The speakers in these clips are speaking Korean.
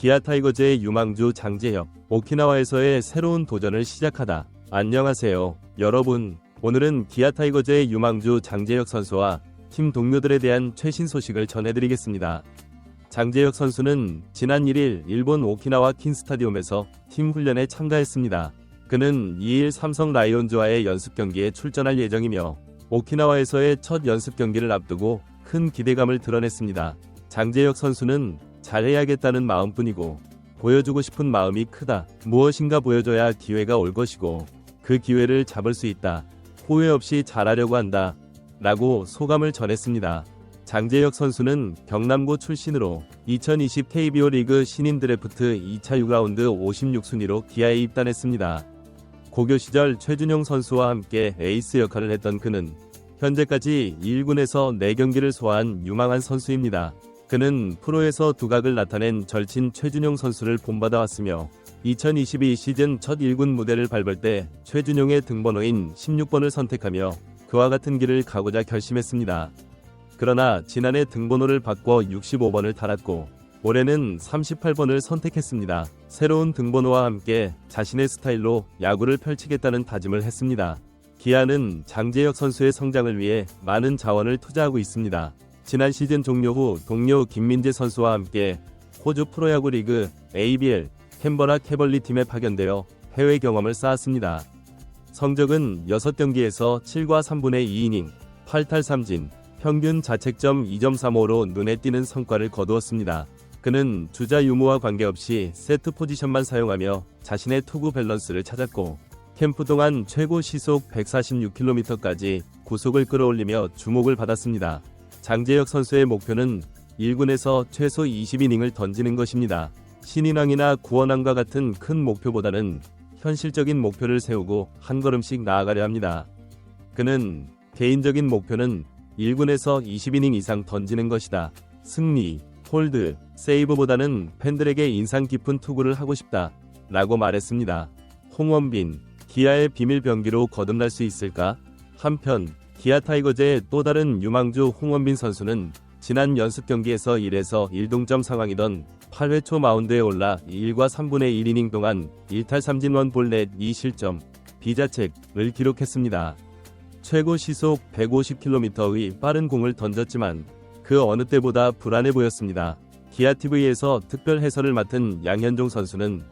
기아 타이거즈의 유망주 장재혁, 오키나와에서의 새로운 도전을 시작하다. 안녕하세요. 여러분. 오늘은 기아 타이거즈의 유망주 장재혁 선수와 팀 동료들에 대한 최신 소식을 전해드리겠습니다. 장재혁 선수는 지난 1일 일본 오키나와 킨스타디움에서 팀 훈련에 참가했습니다. 그는 2일 삼성 라이온즈와의 연습 경기에 출전할 예정이며 오키나와에서의 첫 연습 경기를 앞두고 큰 기대감을 드러냈습니다. 장재혁 선수는 잘해야겠다는 마음뿐이고 보여주고 싶은 마음이 크다. 무엇인가 보여줘야 기회가 올 것이고 그 기회를 잡을 수 있다. 후회 없이 잘하려고 한다. 라고 소감을 전했습니다. 장재혁 선수는 경남고 출신으로 2020 KBO 리그 신인 드래프트 2차 6라운드 56순위로 기아에 입단했습니다. 고교 시절 최준용 선수와 함께 에이스 역할을 했던 그는 현재까지 1군에서 4경기를 소화한 유망한 선수입니다. 그는 프로에서 두각을 나타낸 절친 최준용 선수를 본받아 왔으며 2022 시즌 첫 1군 무대를 밟을 때 최준용의 등번호인 16번을 선택하며 그와 같은 길을 가고자 결심했습니다. 그러나 지난해 등번호를 바꿔 65번을 달았고 올해는 38번을 선택했습니다. 새로운 등번호와 함께 자신의 스타일로 야구를 펼치겠다는 다짐을 했습니다. 기아는 장재혁 선수의 성장을 위해 많은 자원을 투자하고 있습니다. 지난 시즌 종료 후 동료 김민재 선수와 함께 호주 프로야구 리그 ABL 캔버라 캐벌리 팀에 파견되어 해외 경험을 쌓았습니다. 성적은 6경기에서 7과 3분의 2이닝, 8탈 3진, 평균 자책점 2.35로 눈에 띄는 성과를 거두었습니다. 그는 주자 유무와 관계없이 세트 포지션만 사용하며 자신의 투구 밸런스를 찾았고 캠프 동안 최고 시속 146km까지 구속을 끌어올리며 주목을 받았습니다. 장재혁 선수의 목표는 1군에서 최소 20이닝을 던지는 것입니다. 신인왕이나 구원왕과 같은 큰 목표보다는 현실적인 목표를 세우고 한 걸음씩 나아가려 합니다. 그는 개인적인 목표는 1군에서 20이닝 이상 던지는 것이다. 승리, 홀드, 세이브보다는 팬들에게 인상 깊은 투구를 하고 싶다. 라고 말했습니다. 홍원빈, 기아의 비밀 병기로 거듭날 수 있을까? 한편, 기아 타이거즈의 또 다른 유망주 홍원빈 선수는 지난 연습 경기에서 1에서 1동점 상황이던 8회 초 마운드에 올라 1과 3분의 1이닝 동안 1탈 3진원 볼넷 2실점, 비자책을 기록했습니다. 최고 시속 150km의 빠른 공을 던졌지만 그 어느 때보다 불안해 보였습니다. 기아TV에서 특별 해설을 맡은 양현종 선수는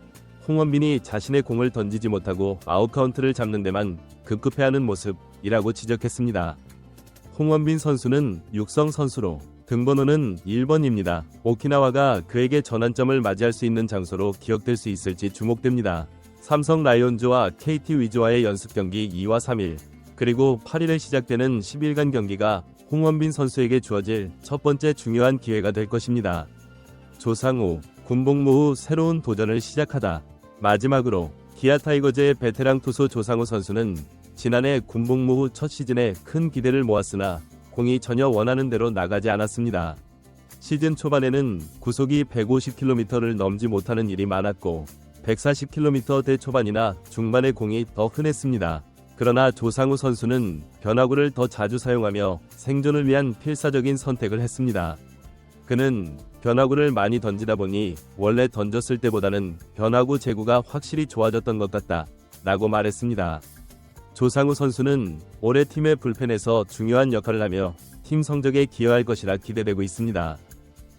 홍원빈이 자신의 공을 던지지 못하고 아웃카운트를 잡는 데만 급급해하는 모습 이라고 지적했습니다. 홍원빈 선수는 육성 선수로 등번호는 1번입니다. 오키나와가 그에게 전환점을 맞이할 수 있는 장소로 기억될 수 있을지 주목됩니다. 삼성 라이온즈와 KT 위즈와의 연습 경기 2와 3일, 그리고 8일에 시작되는 10일간 경기가 홍원빈 선수에게 주어질 첫 번째 중요한 기회가 될 것입니다. 조상우, 군복무 후 새로운 도전을 시작하다. 마지막으로 기아 타이거즈의 베테랑 투수 조상우 선수는 지난해 군복무 후 첫 시즌에 큰 기대를 모았으나 공이 전혀 원하는 대로 나가지 않았습니다. 시즌 초반에는 구속이 150km를 넘지 못하는 일이 많았고 140km대 초반이나 중반의 공이 더 흔했습니다. 그러나 조상우 선수는 변화구를 더 자주 사용하며 생존을 위한 필사적인 선택을 했습니다. 그는 변화구를 많이 던지다 보니 원래 던졌을 때보다는 변화구 제구가 확실히 좋아졌던 것 같다. 라고 말했습니다. 조상우 선수는 올해 팀의 불펜에서 중요한 역할을 하며 팀 성적에 기여할 것이라 기대되고 있습니다.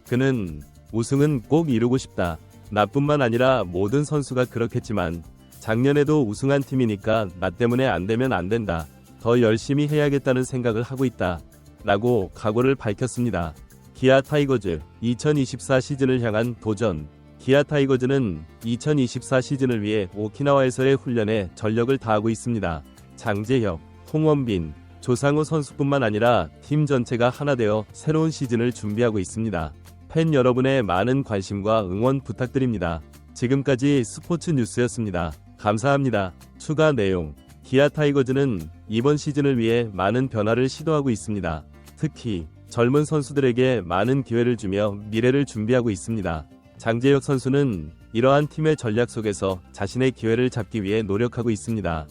그는 우승은 꼭 이루고 싶다. 나뿐만 아니라 모든 선수가 그렇겠지만 작년에도 우승한 팀이니까 나 때문에 안 되면 안 된다. 더 열심히 해야겠다는 생각을 하고 있다. 라고 각오를 밝혔습니다. 기아 타이거즈 2024 시즌을 향한 도전. 기아 타이거즈는 2024 시즌을 위해 오키나와에서의 훈련에 전력을 다하고 있습니다. 장재혁, 홍원빈, 조상우 선수뿐만 아니라 팀 전체가 하나 되어 새로운 시즌을 준비하고 있습니다. 팬 여러분의 많은 관심과 응원 부탁드립니다. 지금까지 스포츠 뉴스였습니다. 감사합니다. 추가 내용 기아 타이거즈는 이번 시즌을 위해 많은 변화를 시도하고 있습니다. 특히 젊은 선수들에게 많은 기회를 주며 미래를 준비하고 있습니다. 장재혁 선수는 이러한 팀의 전략 속에서 자신의 기회를 잡기 위해 노력하고 있습니다.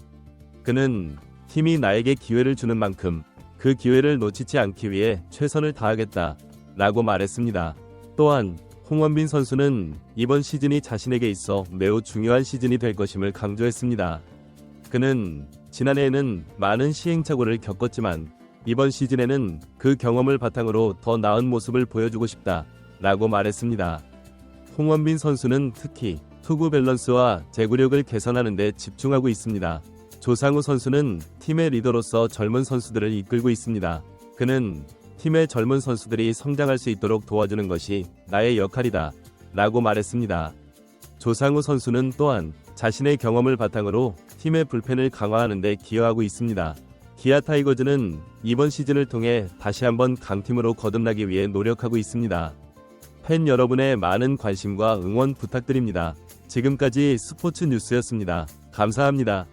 그는 팀이 나에게 기회를 주는 만큼 그 기회를 놓치지 않기 위해 최선을 다하겠다 라고 말했습니다. 또한 홍원빈 선수는 이번 시즌이 자신에게 있어 매우 중요한 시즌이 될 것임을 강조했습니다. 그는 지난해에는 많은 시행착오를 겪었지만 이번 시즌에는 그 경험을 바탕으로 더 나은 모습을 보여주고 싶다 라고 말했습니다. 홍원빈 선수는 특히 투구 밸런스와 제구력을 개선하는 데 집중하고 있습니다. 조상우 선수는 팀의 리더로서 젊은 선수들을 이끌고 있습니다. 그는 팀의 젊은 선수들이 성장할 수 있도록 도와주는 것이 나의 역할이다 라고 말했습니다. 조상우 선수는 또한 자신의 경험을 바탕으로 팀의 불펜을 강화하는 데 기여하고 있습니다. 기아 타이거즈는 이번 시즌을 통해 다시 한번 강팀으로 거듭나기 위해 노력하고 있습니다. 팬 여러분의 많은 관심과 응원 부탁드립니다. 지금까지 스포츠 뉴스였습니다. 감사합니다.